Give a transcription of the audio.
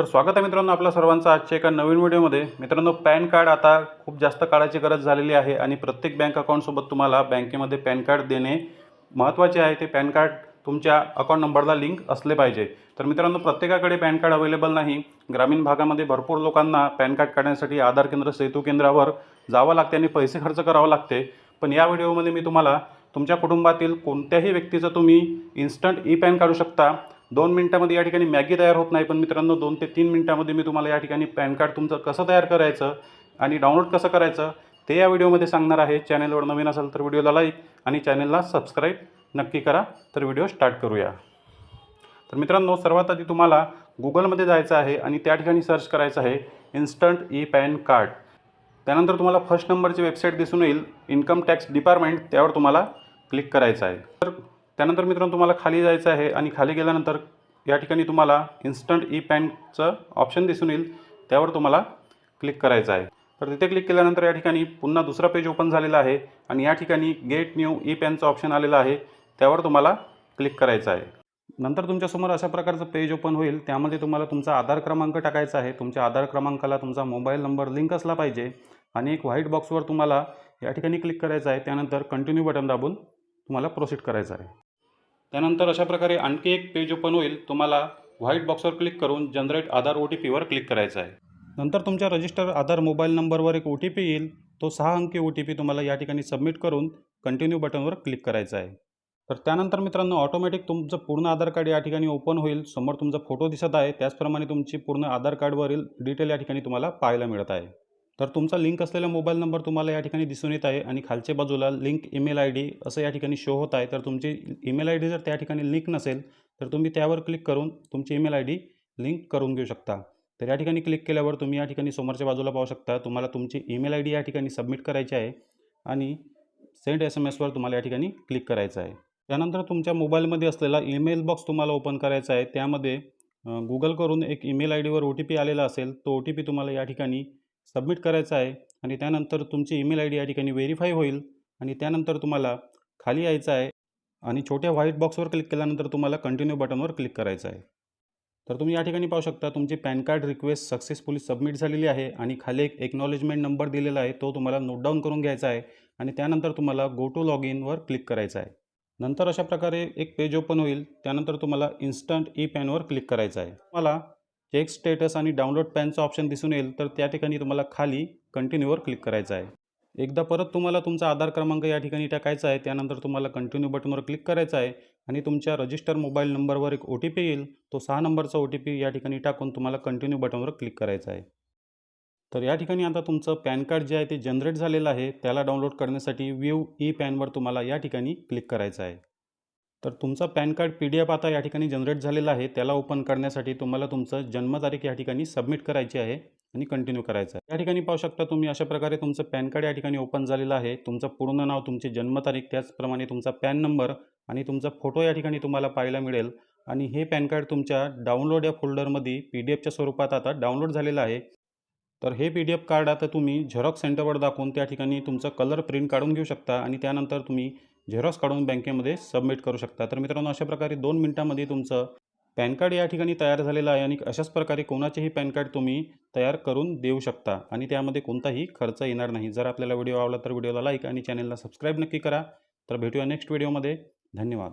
तर स्वागत आहे मित्रांनो आपल्या सर्वांचं आजच्या एका नवीन व्हिडिओमध्ये. मित्रांनो पॅन कार्ड आता खूप जास्त काळाची गरज झालेली आहे आणि प्रत्येक बँक अकाउंटसोबत तुम्हाला बँकेमध्ये पॅन कार्ड देणे महत्त्वाचे आहे. ते पॅन कार्ड तुमच्या अकाउंट नंबरला लिंक असले पाहिजे. तर मित्रांनो प्रत्येकाकडे पॅन कार्ड अवेलेबल नाही. ग्रामीण भागामध्ये भरपूर लोकांना पॅन कार्ड काढण्यासाठी आधार केंद्र सेतू केंद्रावर जावं लागते आणि पैसे खर्च करावं लागते. पण या व्हिडिओमध्ये मी तुम्हाला तुमच्या कुटुंबातील कोणत्याही व्यक्तीचं तुम्ही इन्स्टंट ई पॅन काढू शकता. दोन मिनटामध्ये या ठिकाणी मॅगी तयार होत नाही पण मित्रांनो दोन ते तीन मिनटामध्ये मी तुम्हाला या ठिकाणी पॅन कार्ड तुमचं कसं तयार करायचं आणि डाउनलोड कसं करायचं ते या व्हिडिओमध्ये सांगणार आहे. चॅनलवर नवीन असेल तर व्हिडिओला लाईक आणि चॅनलला सबस्क्राईब नक्की करा. तर व्हिडिओ स्टार्ट करूया. तर मित्रांनो सर्वात आधी तुम्हाला गुगलमध्ये जायचं आहे आणि त्या ठिकाणी सर्च करायचं आहे इन्स्टंट ई पॅन कार्ड. त्यानंतर तुम्हाला फर्स्ट नंबरची वेबसाईट दिसून येईल इन्कम टॅक्स डिपार्टमेंट त्यावर तुम्हाला क्लिक करायचं आहे. तर त्यानंतर मित्रांनो तुम्हाला खाली जायचं आहे आणि खाली गेल्यानंतर या ठिकाणी तुम्हाला इन्स्टंट ई पॅनचं ऑप्शन दिसून येईल. त्यावर तुम्हाला क्लिक करायचं आहे. तर तिथे क्लिक केल्यानंतर या ठिकाणी पुन्हा दुसरा पेज ओपन झालेला आहे आणि या ठिकाणी गेट न्यू ई पॅनचं ऑप्शन आलेलं आहे. त्यावर तुम्हाला क्लिक करायचं आहे. नंतर तुमच्यासमोर अशा प्रकारचं पेज ओपन होईल. त्यामध्ये तुम्हाला तुमचा आधार क्रमांक टाकायचा आहे. तुमच्या आधार क्रमांकाला तुमचा मोबाईल नंबर लिंक असला पाहिजे आणि एक व्हाईट बॉक्सवर तुम्हाला या ठिकाणी क्लिक करायचं आहे. त्यानंतर कंटिन्यू बटन दाबून तुम्हाला प्रोसीड करायचं आहे. त्यानंतर अशा प्रकारे आणखी एक पेज ओपन होईल. तुम्हाला व्हाईट बॉक्सवर क्लिक करून जनरेट आधार ओ टी पीवर क्लिक करायचं आहे. नंतर तुमच्या रजिस्टर आधार मोबाईल नंबरवर एक ओ टी पी येईल. तो सहा अंकी ओ टी पी तुम्हाला या ठिकाणी सबमिट करून कंटिन्यू बटनवर क्लिक करायचं आहे. तर त्यानंतर मित्रांनो ऑटोमॅटिक तुमचं पूर्ण आधार कार्ड या ठिकाणी ओपन होईल. समोर तुमचा फोटो दिसत आहे. त्याचप्रमाणे तुमची पूर्ण आधार कार्डवरील डिटेल या ठिकाणी तुम्हाला पाहायला मिळत आहे. तर तुमचा लिंक असलेला मोबाईल नंबर तुम्हाला या ठिकाणी दिसून येत आहे आणि खालच्या बाजूला लिंक ईमेल आय डी असं या ठिकाणी शो होत आहे. तर तुमची ईमेल आय डी जर त्या ठिकाणी लिंक नसेल तर तुम्ही त्यावर क्लिक करून तुमची ईमेल आय डी लिंक करून घेऊ शकता. तर या ठिकाणी क्लिक केल्यावर तुम्ही या ठिकाणी समोरच्या बाजूला पाहू शकता तुम्हाला तुमची ईमेल आय डी या ठिकाणी सबमिट करायची आहे आणि सेंड एस एम एसवर तुम्हाला या ठिकाणी क्लिक करायचं आहे. त्यानंतर तुमच्या मोबाईलमध्ये असलेला ईमेल बॉक्स तुम्हाला ओपन करायचा आहे. त्यामध्ये गुगल करून एक ईमेल आय डीवर ओ टी पी आलेला असेल तो ओ टी पी तुम्हाला या ठिकाणी सबमिट करायचा आहे आणि त्यानंतर तुमची ईमेल आय डी या ठिकाणी व्हेरीफाय होईल आणि त्यानंतर तुम्हाला खाली यायचं आहे आणि छोट्या व्हाईट बॉक्सवर क्लिक केल्यानंतर तुम्हाला कंटिन्यू बटनवर क्लिक करायचं आहे. तर तुम्ही या ठिकाणी पाहू शकता तुमची PAN card request successfully submit झालेली आहे आणि खाली एक एक्नॉलेजमेंट नंबर दिलेला आहे तो तुम्हाला नोट डाऊन करून घ्यायचा आहे आणि त्यानंतर तुम्हाला गो टू लॉग इनवर क्लिक करायचं आहे. नंतर अशा प्रकारे एक पेज ओपन होईल त्यानंतर तुम्हाला इन्स्टंट ई पॅनवर क्लिक करायचं आहे. तुम्हाला चेक स्टेटस आणि डाउनलोड पॅनचं ऑप्शन दिसून येईल तर त्या ठिकाणी तुम्हाला खाली कंटिन्यूवर क्लिक करायचं आहे. एकदा परत तुम्हाला तुमचा आधार क्रमांक या ठिकाणी टाकायचा आहे त्यानंतर तुम्हाला कंटिन्यू बटनवर क्लिक करायचं आहे आणि तुमच्या रजिस्टर मोबाईल नंबरवर एक ओ टी पी येईल तो सहा नंबरचा ओ टी पी या ठिकाणी टाकून तुम्हाला कंटिन्यू बटनवर क्लिक करायचं आहे. तर या ठिकाणी आता तुमचं पॅन कार्ड जे आहे ते जनरेट झालेलं आहे त्याला डाउनलोड करण्यासाठी व्यू ई पॅनवर तुम्हाला या ठिकाणी क्लिक करायचं आहे. तर तुमचा PAN card P D F आता या ठिकाणी जनरेट झालेला आहे. त्याला ओपन करण्यासाठी तुम्हाला तुमचं जन्मतारीख या ठिकाणी सबमिट करायची आहे आणि कंटिन्यू करायचं आहे. या ठिकाणी पाहू शकता तुम्ही अशा प्रकारे तुमचं पॅन कार्ड या ठिकाणी ओपन झालेलं आहे. तुमचं पूर्ण नाव तुमची जन्मतारीख त्याचप्रमाणे तुमचा पॅन नंबर आणि तुमचा फोटो या ठिकाणी तुम्हाला पाहायला मिळेल. आणि हे पॅन कार्ड तुमच्या डाउनलोड या फोल्डरमध्ये पी डी एफच्या स्वरूपात आता डाउनलोड झालेलं आहे. तर हे पी डी एफ कार्ड आता तुम्ही झेरॉक्स सेंटरवर दाखवून त्या ठिकाणी तुमचं कलर प्रिंट काढून घेऊ शकता आणि त्यानंतर तुम्ही झेरॉक्स काढून बँकेमध्ये सबमिट करू शकता. तर मित्रांनो अशा प्रकारे दोन मिनटामध्ये तुमचं पॅन कार्ड या ठिकाणी तयार झालेलं आहे आणि अशाच प्रकारे कोणाचेही पॅन कार्ड तुम्ही तयार करून देऊ शकता आणि त्यामध्ये कोणताही खर्च येणार नाही. जर आपल्याला व्हिडिओ आवडला तर व्हिडिओला लाईक आणि चॅनलला सबस्क्राईब नक्की करा. तर भेटूया नेक्स्ट व्हिडिओमध्ये. धन्यवाद.